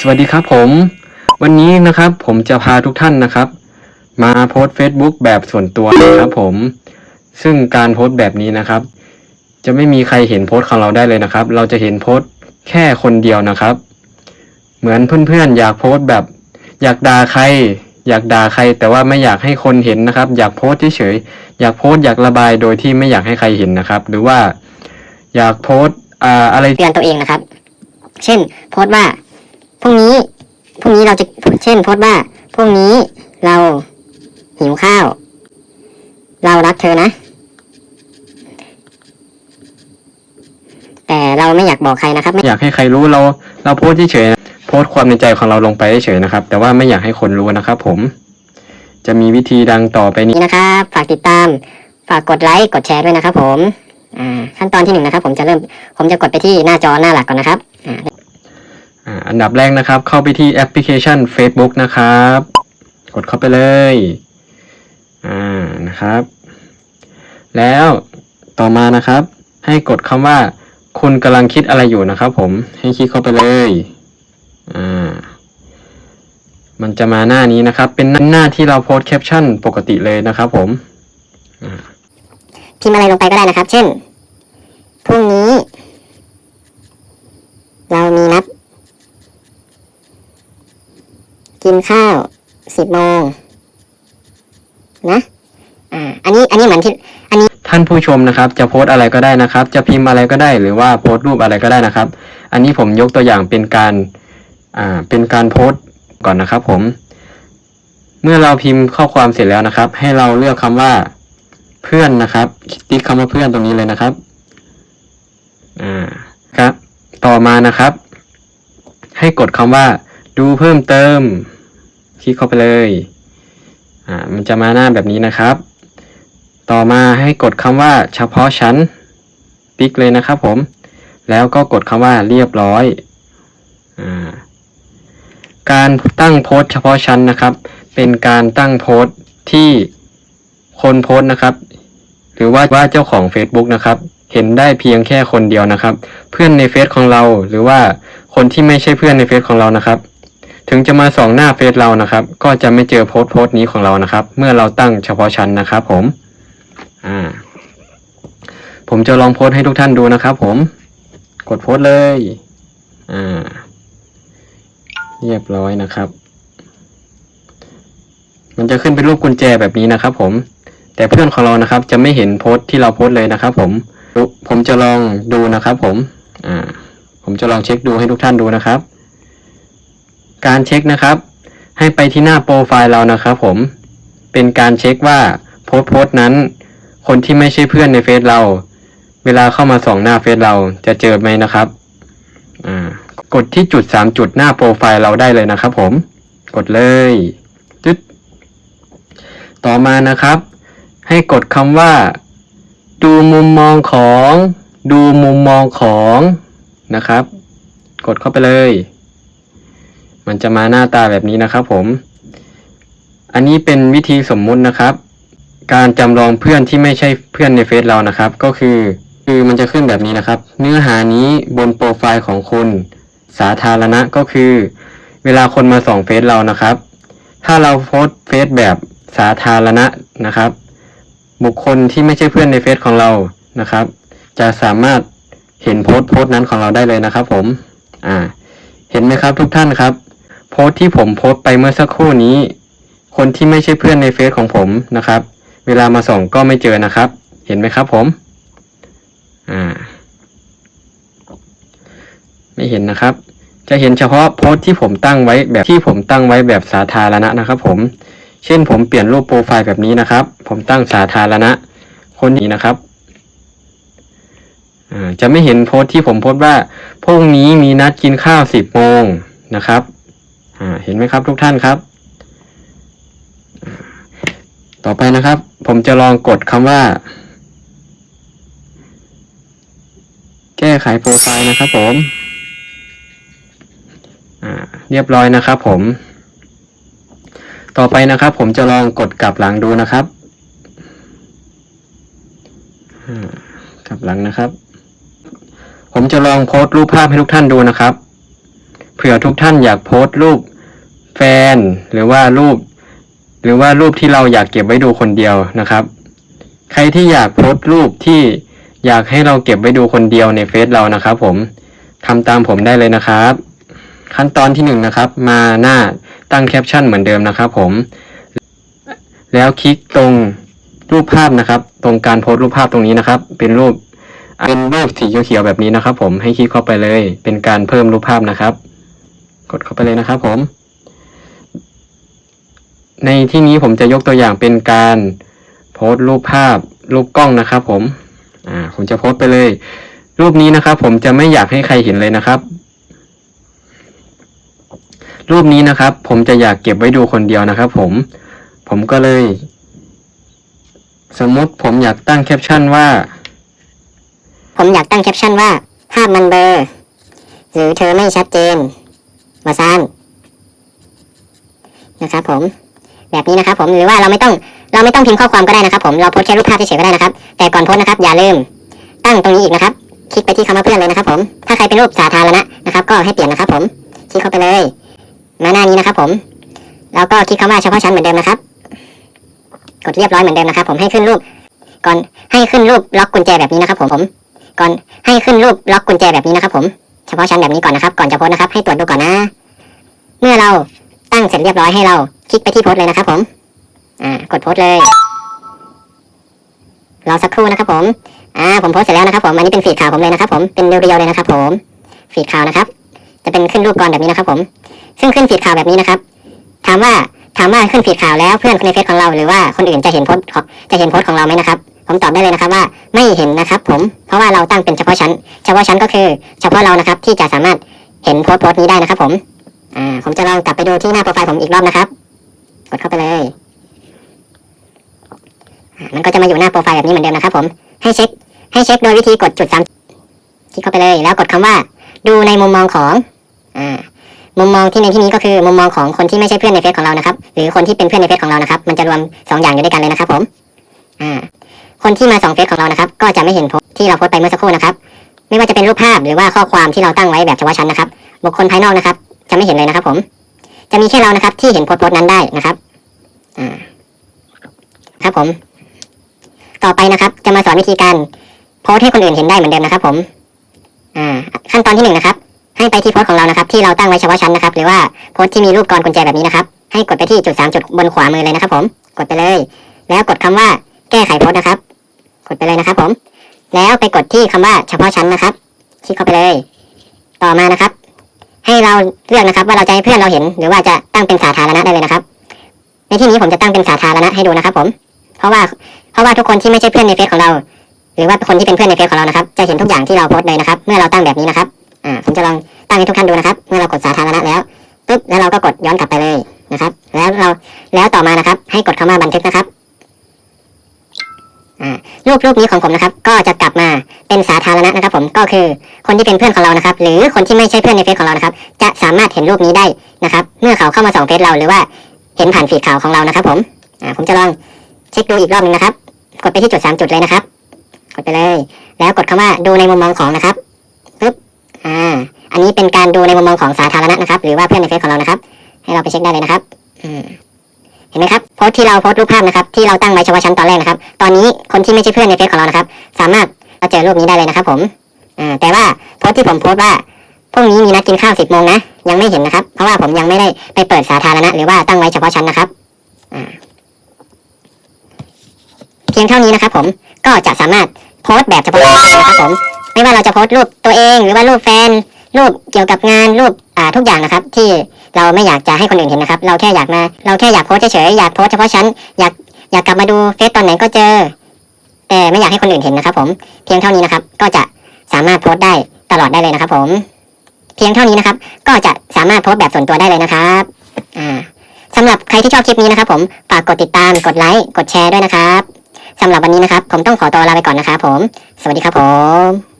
สวัสดีครับผม วันนี้นะครับผมจะพาทุกท่านนะครับ มาโพสต์ Facebook แบบส่วนตัวนะครับผม ซึ่งการโพสต์แบบนี้นะครับ จะไม่มีใครเห็นโพสต์ของเราได้เลยนะครับ เราจะเห็นโพสต์แค่คนเดียวนะครับ เหมือนเพื่อนๆอยากโพสต์แบบ อยากด่าใคร อยากด่าใคร แต่ว่าไม่อยากให้คนเห็นนะครับ อยากโพสต์เฉยๆอยากโพสต์อยากระบายโดยที่ไม่อยากให้ใครเห็นนะครับ หรือว่าอยากโพสต์อะไรเตือนตัวเองนะครับ เช่น โพสต์ว่า พรุ่งนี้ พรุ่งนี้เราจะเช่นโพสต์ว่า พรุ่งนี้เราหิวข้าว เรารักเธอนะ แต่เราไม่อยากบอกใครนะครับ ไม่อยากให้ใครรู้เรา เราโพสต์เฉยๆนะโพสต์ความในใจของเราลงไปเฉยๆนะครับ แต่ว่าไม่อยากให้คนรู้นะครับผม จะมีวิธีดังต่อไปนี้นี้นะครับ ฝากติดตาม ฝากกดไลค์ กดแชร์ด้วยนะครับ ผม อ่า ขั้นตอนที่หนึ่งนะครับ ผมจะเริ่ม ผมจะกดไปที่หน้าจอหน้าหลักก่อนนะครับ อ่า อันดับแรกนะครับ เข้าไปที่แอปพลิเคชัน Facebook นะครับ กดเข้าไปเลย อ่านะครับ แล้วต่อมานะครับ ให้กดคำว่า คุณกำลังคิดอะไรอยู่นะครับ ผมให้คลิกเข้าไปเลย อ่า มันจะมาหน้านี้นะครับ เป็นหน้าที่เราโพสแคปชั่นปกติเลยนะครับ ผมพิมพ์อะไรลงไปก็ได้นะครับ เช่นพรุ่งนี้ เรามีนัด กินข้าวสิบโมงนะอ่าอันนี้อันนี้เหมือนที่อันนี้ท่านผู้ชมนะครับ จะโพสต์อะไรก็ได้นะครับ จะพิมพ์อะไรก็ได้หรือว่าโพสต์รูปอะไรก็ได้นะครับ อันนี้ผมยกตัวอย่างเป็นการอ่าเป็นการโพสต์ก่อนนะครับ ผม เมื่อเราพิมพ์ข้อความเสร็จแล้วนะครับ ให้เราเลือกคำว่าเพื่อนนะครับติ๊กคำว่าเพื่อนตรงนี้เลยนะครับอ่าครับ ต่อมานะครับ ให้กดคำว่าดูเพิ่มเติม ลิกเข้าไปเลยอ่ามันจะมาหน้าแบบนี้นะครับ ต่อมาให้กดคำว่าเฉพาะชั้นติ๊กเลยนะครับผม แล้วก็กดคำว่าเรียบร้อยอ่าการตั้งโพสเฉพาะชั้นนะครับ เป็นการตั้งโพสที่คนโพสนะครับ หรือว่าว่าเจ้าของ Facebook นะครับ เห็นได้เพียงแค่คนเดียวนะครับ เพื่อนในเฟซของเราหรือว่าคนที่ไม่ใช่เพื่อนในเฟซของเรานะครับ ถึงจะมาส่องหน้าเฟซเรานะครับ ก็จะไม่เจอโพสต์โพสต์นี้ของเรานะครับ เมื่อเราตั้งเฉพาะชั้นนะครับ ผม อ่า ผมจะลองโพสต์ให้ทุกท่านดูนะครับ ผม กดโพสต์เลย อ่า เรียบร้อยนะครับ มันจะขึ้นเป็นรูปกุญแจแบบนี้นะครับ ผม แต่เพื่อนของเรานะครับ จะไม่เห็นโพสต์ที่เราโพสต์เลยนะครับ ผม ผมจะลองดูนะครับ ผม อ่า ผมจะลองเช็คดูให้ทุกท่านดูนะครับ การเช็คนะครับ ให้ไปที่หน้าโปรไฟล์เรานะครับผม เป็นการเช็คว่าโพสต์โพสต์นั้น คนที่ไม่ใช่เพื่อนในเฟซเรา เวลาเข้ามาส่องหน้าเฟซเราจะเจอไหมนะครับกดที่จุดสามจุดหน้าโปรไฟล์เราได้เลยนะครับผม กดเลยตึ๊ดต่อมานะครับ ให้กดคำว่า ดูมุมมองของ ดูมุมมองของนะครับ กดเข้าไปเลย มันจะมาหน้าตาแบบนี้นะครับผม อันนี้เป็นวิธีสมมุตินะครับ การจำลองเพื่อนที่ไม่ใช่เพื่อนในเฟซเรานะครับ ก็คือ คือมันจะขึ้นแบบนี้นะครับ เนื้อหานี้บนโปรไฟล์ของคุณ สาธารณะก็คือ เวลาคนมาส่องเฟซเรานะครับ ถ้าเราโพสเฟซแบบสาธารณะนะครับ บุคคลที่ไม่ใช่เพื่อนในเฟซของเรานะครับ จะสามารถเห็นโพสต์โพสต์นั้นของเราได้เลยนะครับ ผม อ่า เห็นไหมครับทุกท่านครับ พสต์ที่ผมโพสต์ไปเมื่อสักครู่นี้ คนที่ไม่ใช่เพื่อนในเฟซของผมนะครับ เวลามาส่องก็ไม่เจอนะครับ เห็นไหมครับผมอ่าไม่เห็นนะครับ จะเห็นเฉพาะโพสต์ที่ผมตั้งไว้แบบที่ผมตั้งไว้แบบสาธารณะนะครับ ผม เช่นผมเปลี่ยนรูปโปรไฟล์แบบนี้นะครับ ผมตั้งสาธารณะ คนนี้นะครับอ่าจะไม่เห็นโพสต์ที่ผมโพสต์ว่าพรุ่งนี้มีนัดกินข้าวสิบโมงนะครับ เห็นไหมครับทุกท่านครับ ต่อไปนะครับ ผมจะลองกดคำว่า แก้ไขโปรไฟล์นะครับผมเรียบร้อยนะครับผม ต่อไปนะครับ ผมจะลองกดกลับหลังดูนะครับกลับหลังนะครับ ผมจะลองโพสต์รูปภาพให้ทุกท่านดูนะครับ เผื่อทุกท่านอยากโพสต์รูปแฟน หรือว่ารูป หรือว่ารูปที่เราอยากเก็บไว้ดูคนเดียวนะครับ ใครที่อยากโพสต์รูปที่อยากให้เราเก็บไว้ดูคนเดียวในเฟซเรานะครับผมทำตามผมได้เลยนะครับ ขั้นตอนที่หนึ่งนะครับ มาหน้าตั้งแคปชั่นเหมือนเดิมนะครับผม แล้วคลิกตรงรูปภาพนะครับ ตรงการโพสต์รูปภาพตรงนี้นะครับ เป็นรูปเป็นรูปสีเขียวๆแบบนี้นะครับ ผมให้คลิกเข้าไปเลย เป็นการเพิ่มรูปภาพนะครับ กดเข้าไปเลยนะครับผม ในที่นี้ผมจะยกตัวอย่างเป็นการโพสต์รูปภาพรูปกล้องนะครับ ผม อ่า ผมจะโพสต์ไปเลย รูปนี้นะครับ ผมจะไม่อยากให้ใครเห็นเลยนะครับ รูปนี้นะครับ ผมจะอยากเก็บไว้ดูคนเดียวนะครับ ผม ผมก็เลย สมมติผมอยากตั้งแคปชั่นว่า ผมอยากตั้งแคปชั่นว่า ภาพมันเบลอหรือเธอไม่ชัดเจน วาซานนะครับ ผม แบบนี้นะครับ ผมหรือว่าเราไม่ต้องเราไม่ต้องพิมพ์ข้อความก็ได้นะครับ ผมเราโพสแค่รูปภาพเฉยๆก็ได้นะครับ แต่ก่อนโพสนะครับ อย่าลืม ตั้งตรงนี้อีกนะครับ คลิกไปที่คำว่าเพื่อนเลยนะครับ ผม ถ้าใครเป็นรูปสาธารณะนะครับ ก็ให้เปลี่ยนนะครับ ผมคลิกเข้าไปเลยมาหน้านี้นะครับ ผม แล้วก็คลิกคำว่าเฉพาะชั้นเหมือนเดิมนะครับกดเรียบร้อยเหมือนเดิมนะครับ ผมให้ขึ้นรูป ก่อนให้ขึ้นรูปล็อกกุญแจแบบนี้นะครับ ผมผม ก่อนให้ขึ้นรูปล็อกกุญแจแบบนี้นะครับ ผม เฉพาะชั้นแบบนี้ก่อนนะครับ ก่อนจะโพสนะครับ ให้ตรวจดูก่อนนะ เมื่อเราตั้งเสร็จเรียบร้อยให้เรา คลิกไปที่โพสเลยนะครับ ผม อ่ากดโพสเลยรอสักครู่นะครับ ผม อ่า ผมโพสเสร็จแล้วนะครับ ผม อันนี้เป็นฟีดข่าวผมเลยนะครับ ผม เป็นเรียวๆเลยนะครับ ผม ฟีดข่าวนะครับ จะเป็นขึ้นรูปก่อนแบบนี้นะครับ ผม ซึ่งขึ้นฟีดข่าวแบบนี้นะครับ ถามว่าถามว่าขึ้นฟีดข่าวแล้วเพื่อนในเฟซของเราหรือว่าคนอื่นจะเห็นโพสของจะเห็นโพสของเราไหมนะครับ ผมตอบได้เลยนะครับว่าไม่เห็นนะครับ ผมเพราะว่าเราตั้งเป็นเฉพาะชั้น เฉพาะชั้นก็คือ เฉพาะเรานะครับ ที่จะสามารถเห็นโพสต์โพสต์นี้ได้นะครับ ผมอ่าผมจะลองกลับไปดูที่หน้าโปรไฟล์ผมอีกรอบนะครับ กดเข้าไปเลยมันก็จะมาอยู่หน้าโปรไฟล์แบบนี้เหมือนเดิมนะครับ ผมให้เช็ค ให้เช็คโดยวิธีกดจุดสามคลิกเข้าไปเลยแล้วกดคำว่า ดูในมุมมองของอ่ามุมมองที่ในที่นี้ก็คือมุมมองของคนที่ไม่ใช่เพื่อนในเฟซของเรานะครับ หรือคนที่เป็นเพื่อนในเฟซของเรานะครับ มันจะรวมสองอย่างอยู่ด้วยกันเลยนะครับ ผม อ่า คนที่มาสองเฟซของเรานะครับ ก็จะไม่เห็นโพสที่เราโพสไปเมื่อสักครู่นะครับ ไม่ว่าจะเป็นรูปภาพหรือว่าข้อความที่เราตั้งไว้แบบเฉพาะชั้นนะครับ บุคคลภายนอกนะครับ จะไม่เห็นเลยนะครับ ผม จะมีแค่เรานะครับ ที่เห็นโพสต์โพสต์นั้นได้นะครับอ่าครับผม ต่อไปนะครับ จะมาสอนวิธีการโพสต์ให้คนอื่นเห็นได้เหมือนเดิมนะครับ ผม อ่า ขั้นตอนที่หนึ่งนะครับ ให้ไปที่โพสต์ของเรานะครับ ที่เราตั้งไว้เฉพาะชั้นนะครับ หรือว่าโพสต์ที่มีรูปกรกุญแจแบบนี้นะครับ ให้กดไปที่จุดสามจุดบนขวามือเลยนะครับ ผม กดไปเลย แล้วกดคำว่า แก้ไขโพสต์นะครับ นะครับผม แล้วไปกดที่คำว่าเฉพาะชั้นนะครับ คลิกเข้าไปเลย ต่อมานะครับ ให้เราเลือกนะครับ ว่าเราจะให้เพื่อนเราเห็น หรือว่าจะตั้งเป็นสาธารณะได้เลยนะครับ ในที่นี้ผมจะตั้งเป็นสาธารณะให้ดูนะครับ ผม เพราะว่าเพราะว่าทุกคนที่ไม่ใช่เพื่อนในเฟซของเรา หรือว่าคนที่เป็นเพื่อนในเฟซของเรานะครับ จะเห็นทุกอย่างที่เราโพสต์เลยนะครับ เมื่อเราตั้งแบบนี้นะครับอ่าผมจะลองตั้งให้ทุกท่านดูนะครับ เมื่อเรากดสาธารณะแล้วปุ๊บแล้วเราก็กดย้อนกลับไปเลยนะครับ แล้วเราแล้วต่อมานะครับ ให้กดคำว่าบันทึกนะครับ รูปรูปนี้ของผมนะครับ ก็จะกลับมาเป็นสาธารณะนะครับ ผมก็คือคนที่เป็นเพื่อนของเรานะครับ หรือคนที่ไม่ใช่เพื่อนในเฟซของเรานะครับ จะสามารถเห็นรูปนี้ได้นะครับ เมื่อเขาเข้ามาส่องเฟซเราหรือว่าเห็นผ่านฟีดข่าวของเรานะครับ ผมอ่าผมจะลองเช็คดูอีกรอบหนึงนะครับ กดไปที่จุดสามจุดเลยนะครับ กดไปเลย แล้วกดคำว่าดูในมุมมองของนะครับปึ๊บอ่า อันนี้เป็นการดูในมุมมองของสาธารณะนะครับ หรือว่าเพื่อนในเฟซของเรานะครับ ให้เราไปเช็คได้เลยนะครับ อืม ห็นไหมครับโพสที่เราโพสรูปภาพนะครับที่เราตั้งไว้เฉพาะชั้นตอนแรกนะครับ ตอนนี้คนที่ไม่ใช่เพื่อนในเฟซของเรานะครับ สามารถมาเจอรูปนี้ได้เลยนะครับ ผมอ่าแต่ว่าโพสที่ผมโพสว่าพรุ่งนี้มีนัดกินข้าวสิบโมงนะยังไม่เห็นนะครับ เพราะว่าผมยังไม่ได้ไปเปิดสาธารณะหรือว่าตั้งไว้เฉพาะชั้นนะครับเพียงเท่านี้นะครับ ผมก็จะสามารถโพสแบบเฉพาะชั้นนะครับผมไม่ว่าเราจะโพสรูปตัวเอง หรือว่ารูปแฟนรูปเกี่ยวกับงานรูป ทุกอย่างนะครับ ที่เราไม่อยากจะให้คนอื่นเห็นนะครับ เราแค่อยากมา เราแค่อยากโพสเฉยๆอยากโพสเฉพาะชั้นอยากอยากกลับมาดูเฟซตอนไหนก็เจอ แต่ไม่อยากให้คนอื่นเห็นนะครับ ผมเพียงเท่านี้นะครับ ก็จะสามารถโพสได้ตลอดได้เลยนะครับ ผม เพียงเท่านี้นะครับ ก็จะสามารถโพสแบบส่วนตัวได้เลยนะครับอ่าสำหรับใครที่ชอบคลิปนี้นะครับผมฝากกดติดตามกดไลค์กดแชร์ด้วยนะครับสำหรับวันนี้นะครับ ผมต้องขอตัวลาไปก่อนนะครับผม สวัสดีครับผม